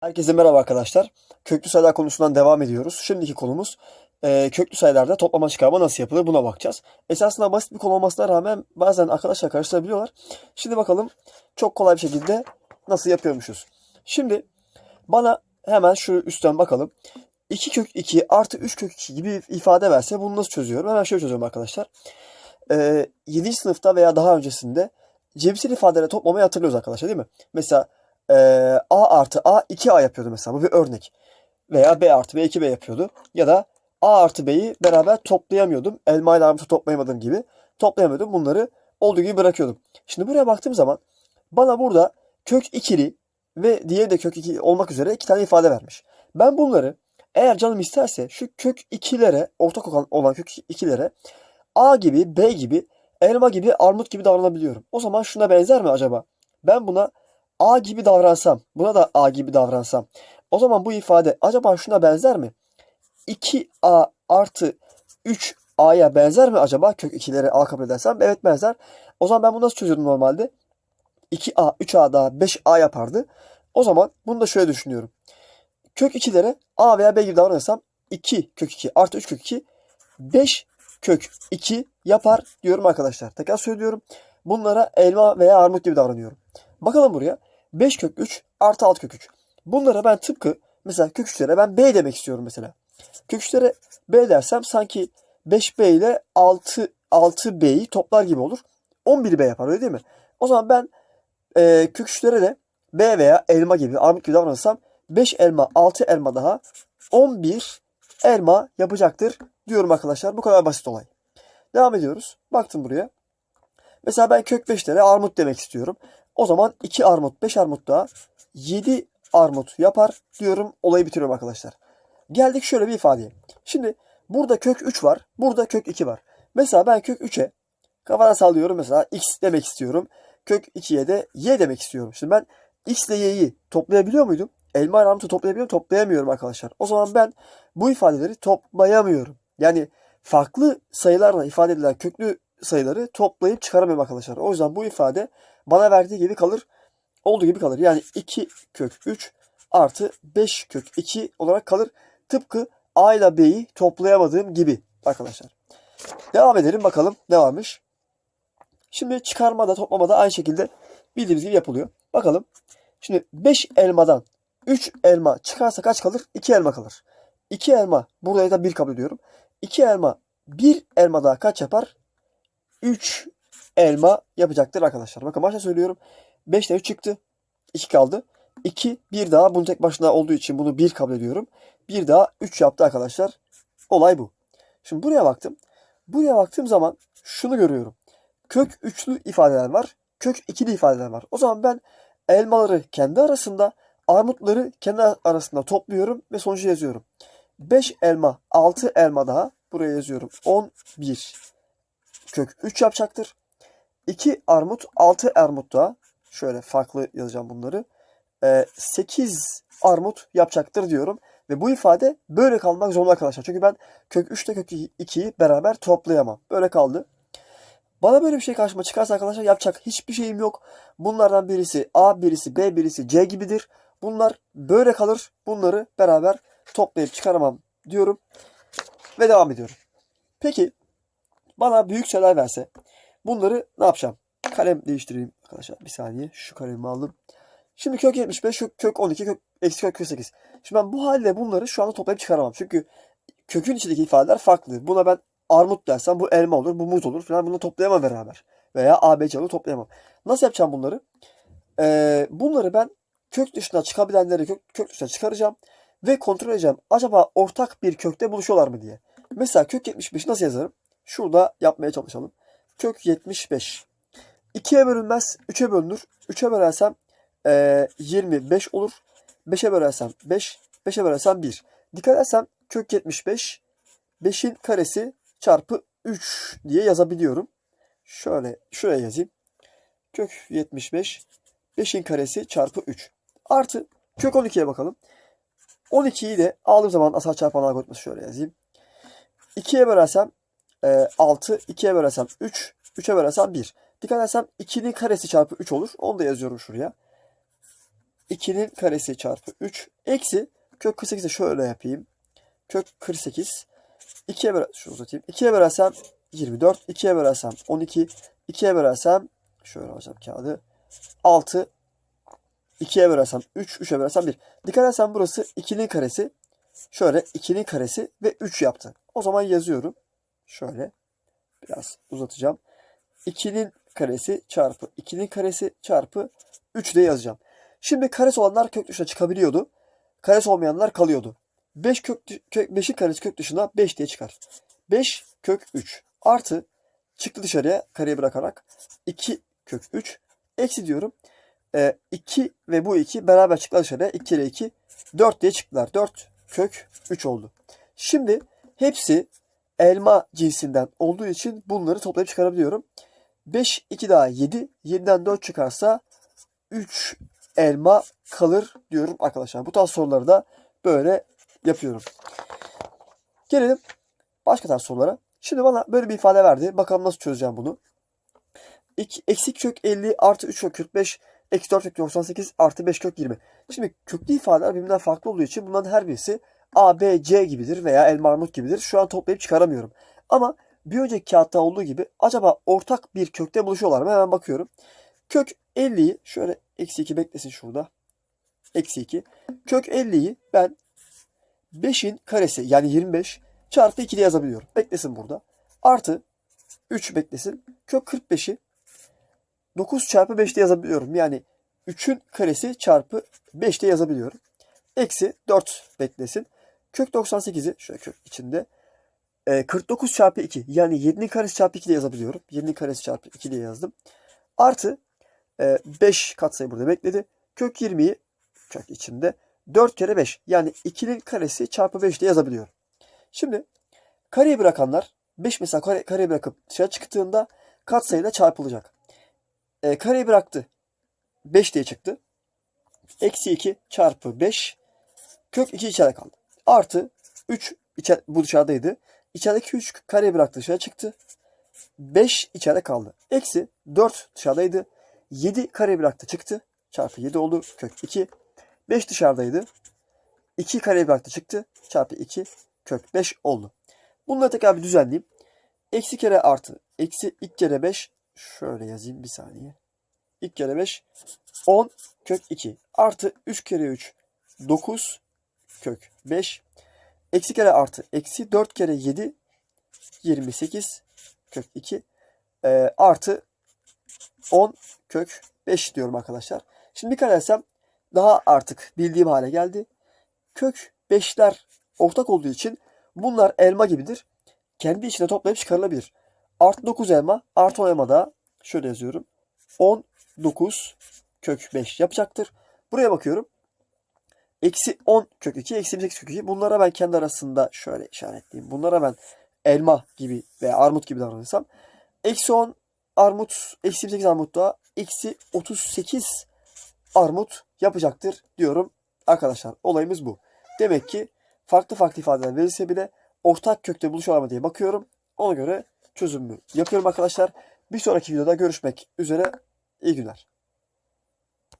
Herkese merhaba arkadaşlar. Köklü sayılar konusundan devam ediyoruz. Şimdiki konumuz e, köklü sayılarda toplama çıkarma nasıl yapılır buna bakacağız. Esasında basit bir konu olmasına rağmen bazen arkadaşlar karıştırabiliyorlar. Şimdi bakalım çok kolay bir şekilde nasıl yapıyormuşuz. Şimdi bana hemen şu üstten bakalım. 2 kök 2 artı 3 kök 2 gibi bir ifade verse bunu nasıl çözüyorum? Hemen şöyle çözüyorum arkadaşlar. E, 7. sınıfta veya daha öncesinde cebrsel ifadeleri toplamayı hatırlıyoruz arkadaşlar değil mi? Mesela e, A artı A 2A yapıyordu mesela. Bu bir örnek. Veya B artı B 2B yapıyordu. Ya da A artı B'yi beraber toplayamıyordum. Elma ile armutu toplayamadığım gibi. Toplayamıyordum. Bunları olduğu gibi bırakıyordum. Şimdi buraya baktığım zaman bana burada kök ikili ve diğeri de kök 2 olmak üzere iki tane ifade vermiş. Ben bunları eğer canım isterse şu kök ikilere, ortak olan, kök ikilere A gibi, B gibi, elma gibi, armut gibi davranabiliyorum. O zaman şuna benzer mi acaba? Ben buna A gibi davransam, buna da A gibi davransam. O zaman bu ifade acaba şuna benzer mi? 2A artı 3A'ya benzer mi acaba? Kök 2'leri A kabul edersem. Evet benzer. O zaman ben bunu nasıl çözüyordum normalde? 2A, 3A daha 5A yapardı. O zaman bunu da şöyle düşünüyorum. Kök 2'lere A veya B gibi davranırsam 2 kök 2 artı 3 kök 2 5 kök 2 yapar diyorum arkadaşlar. Tekrar söylüyorum. Bunlara elma veya armut gibi davranıyorum. Bakalım buraya. 5 kök 3 artı 6 kök 3. Bunlara ben tıpkı mesela kök 3'lere ben B demek istiyorum mesela. Kök 3'lere B dersem sanki 5B ile 6 6B'yi toplar gibi olur. 11B yapar öyle değil mi? O zaman ben e, kök 3'lere de B veya elma gibi armut gibi davranırsam 5 elma 6 elma daha 11 elma yapacaktır diyorum arkadaşlar. Bu kadar basit olay. Devam ediyoruz. Baktım buraya. Mesela ben kök 5'lere armut demek istiyorum. O zaman 2 armut 5 armut daha 7 armut yapar diyorum. Olayı bitiriyorum arkadaşlar. Geldik şöyle bir ifadeye. Şimdi burada kök 3 var. Burada kök 2 var. Mesela ben kök 3'e kafadan sallıyorum mesela x demek istiyorum. Kök 2'ye de y demek istiyorum. Şimdi ben x ile y'yi toplayabiliyor muydum? Elma armutu toplayabiliyor muyum? Toplayamıyorum arkadaşlar. O zaman ben bu ifadeleri toplayamıyorum. Yani farklı sayılarla ifade edilen köklü sayıları toplayıp çıkaramıyorum arkadaşlar. O yüzden bu ifade bana verdiği gibi kalır. Olduğu gibi kalır. Yani 2 kök 3 artı 5 kök 2 olarak kalır. Tıpkı A ile B'yi toplayamadığım gibi arkadaşlar. Devam edelim bakalım ne varmış. Şimdi çıkarmada toplamada aynı şekilde bildiğimiz gibi yapılıyor. Bakalım. Şimdi 5 elmadan 3 elma çıkarsa kaç kalır? 2 elma kalır. 2 elma buraya da 1 kabul ediyorum. 2 elma 1 elma daha kaç yapar? 3 elma yapacaktır arkadaşlar. Bakın başta söylüyorum. 5'te 3 çıktı. 2 kaldı. 2 bir daha bunu tek başına olduğu için bunu 1 kabul ediyorum. Bir daha 3 yaptı arkadaşlar. Olay bu. Şimdi buraya baktım. Buraya baktığım zaman şunu görüyorum. Kök üçlü ifadeler var. Kök ikili ifadeler var. O zaman ben elmaları kendi arasında, armutları kendi arasında topluyorum ve sonucu yazıyorum. 5 elma, 6 elma daha buraya yazıyorum. 11 kök 3 yapacaktır. 2 armut, 6 armut daha şöyle farklı yazacağım bunları. 8 armut yapacaktır diyorum. Ve bu ifade böyle kalmak zorunda arkadaşlar. Çünkü ben kök 3 ile kök 2'yi beraber toplayamam. Böyle kaldı. Bana böyle bir şey karşıma çıkarsa arkadaşlar yapacak hiçbir şeyim yok. Bunlardan birisi A, birisi B, birisi C gibidir. Bunlar böyle kalır. Bunları beraber toplayıp çıkaramam diyorum. Ve devam ediyorum. Peki bana büyük sayılar verse bunları ne yapacağım? Kalem değiştireyim arkadaşlar. Bir saniye. Şu kalemi aldım. Şimdi kök 75, kök, kök 12, kök, eksi kök 48. Şimdi ben bu halde bunları şu anda toplayıp çıkaramam. Çünkü kökün içindeki ifadeler farklı. Buna ben armut dersem bu elma olur, bu muz olur falan. Bunu toplayamam beraber. Veya ABC'yi toplayamam. Nasıl yapacağım bunları? Ee, bunları ben kök dışına çıkabilenleri kök, kök dışına çıkaracağım. Ve kontrol edeceğim. Acaba ortak bir kökte buluşuyorlar mı diye. Mesela kök 75 nasıl yazarım? Şurada yapmaya çalışalım. Kök 75. 2'ye bölünmez, 3'e bölünür. 3'e bölersem e, 25 olur. 5'e bölersem 5, 5'e bölersem 1. Dikkat edersem kök 75, 5'in karesi çarpı 3 diye yazabiliyorum. Şöyle şuraya yazayım. Kök 75, 5'in karesi çarpı 3. Artı kök 12'ye bakalım. 12'yi de aldığım zaman asal çarpan algoritması şöyle yazayım. 2'ye bölersem e, 6, 2'ye bölersem 3, 3'e bölersem 1. Dikkat edersem 2'nin karesi çarpı 3 olur. Onu da yazıyorum şuraya. 2'nin karesi çarpı 3 eksi kök 48'i şöyle yapayım. Kök 48 2'ye böl şu uzatayım. 2'ye bölersem 24, 2'ye bölersem 12, 2'ye bölersem şöyle alacağım kağıdı. 6 2'ye bölersem 3, 3'e bölersem 1. Dikkat edersen burası 2'nin karesi. Şöyle 2'nin karesi ve 3 yaptı. O zaman yazıyorum. Şöyle biraz uzatacağım. 2'nin karesi çarpı 2'nin karesi çarpı 3 de yazacağım. Şimdi karesi olanlar kök dışına çıkabiliyordu. Karesi olmayanlar kalıyordu. 5 kök, kök 5'in karesi kök dışına 5 diye çıkar. 5 kök 3 artı çıktı dışarıya kareyi bırakarak 2 kök 3 eksi diyorum. E, 2 ve bu 2 beraber çıktılar dışarıya. 2 ile 2 4 diye çıktılar. 4 kök 3 oldu. Şimdi hepsi elma cinsinden olduğu için bunları toplayıp çıkarabiliyorum. 5 2 daha 7. 7'den 4 çıkarsa 3 elma kalır diyorum arkadaşlar. Bu tarz soruları da böyle yapıyorum. Gelelim başka tarz sorulara. Şimdi bana böyle bir ifade verdi. Bakalım nasıl çözeceğim bunu. Eksik kök 50 artı 3 kök 45 eksi 4 kök 98 artı 5 kök 20. Şimdi köklü ifadeler birbirinden farklı olduğu için bunların her birisi A, B, C gibidir veya elma armut gibidir. Şu an toplayıp çıkaramıyorum. Ama bir önceki kağıtta olduğu gibi acaba ortak bir kökte buluşuyorlar mı? Hemen bakıyorum. Kök 50'yi şöyle eksi 2 beklesin şurada. Eksi 2. Kök 50'yi ben 5'in karesi yani 25 çarpı 2 diye yazabiliyorum. Beklesin burada. Artı 3 beklesin. Kök 45'i 9 çarpı 5 diye yazabiliyorum. Yani 3'ün karesi çarpı 5 diye yazabiliyorum. Eksi 4 beklesin. Kök 98'i şöyle kök içinde e, 49 çarpı 2 yani 7'nin karesi çarpı 2 diye yazabiliyorum. 7'nin karesi çarpı 2 diye yazdım. Artı e, 5 katsayı burada bekledi. Kök 20'yi kök içinde 4 kere 5 yani 2'nin karesi çarpı 5 diye yazabiliyorum. Şimdi kareyi bırakanlar 5 mesela kare, kareyi bırakıp dışarı çıktığında katsayıyla çarpılacak. E, kareyi bıraktı. 5 diye çıktı. Eksi 2 çarpı 5 kök 2 içeride kaldı. Artı 3 içer, bu dışarıdaydı. İçerideki 3 kareyi bıraktı dışarı çıktı. 5 içeride kaldı. Eksi 4 dışarıdaydı. 7 kareyi bıraktı çıktı. Çarpı 7 oldu. Kök 2. 5 dışarıdaydı. 2 kareyi bıraktı çıktı. Çarpı 2 kök 5 oldu. Bunları tekrar bir düzenleyeyim. Eksi kere artı. Eksi 2 kere 5. Şöyle yazayım bir saniye. 2 kere 5. 10 kök 2. Artı 3 kere 3. 9 kök 5. Eksi kere artı. Eksi 4 kere 7. 28 kök 2. E, artı 10 kök 5 diyorum arkadaşlar. Şimdi dikkat etsem daha artık bildiğim hale geldi. Kök 5'ler ortak olduğu için bunlar elma gibidir. Kendi içine toplayıp çıkarılabilir. Artı 9 elma, artı 10 elma da şöyle yazıyorum. 19 kök 5 yapacaktır. Buraya bakıyorum. Eksi 10 kök 2, eksi 28 kök 2. Bunlara ben kendi arasında şöyle işaretleyeyim. Bunlara ben elma gibi veya armut gibi davranırsam. Eksi 10 armut, eksi 28 armut da eksi 38 armut yapacaktır diyorum. Arkadaşlar olayımız bu. Demek ki farklı farklı ifadeler verilse bile ortak kökte buluşuyorlar mı diye bakıyorum. Ona göre çözümümü yapıyorum arkadaşlar. Bir sonraki videoda görüşmek üzere. İyi günler.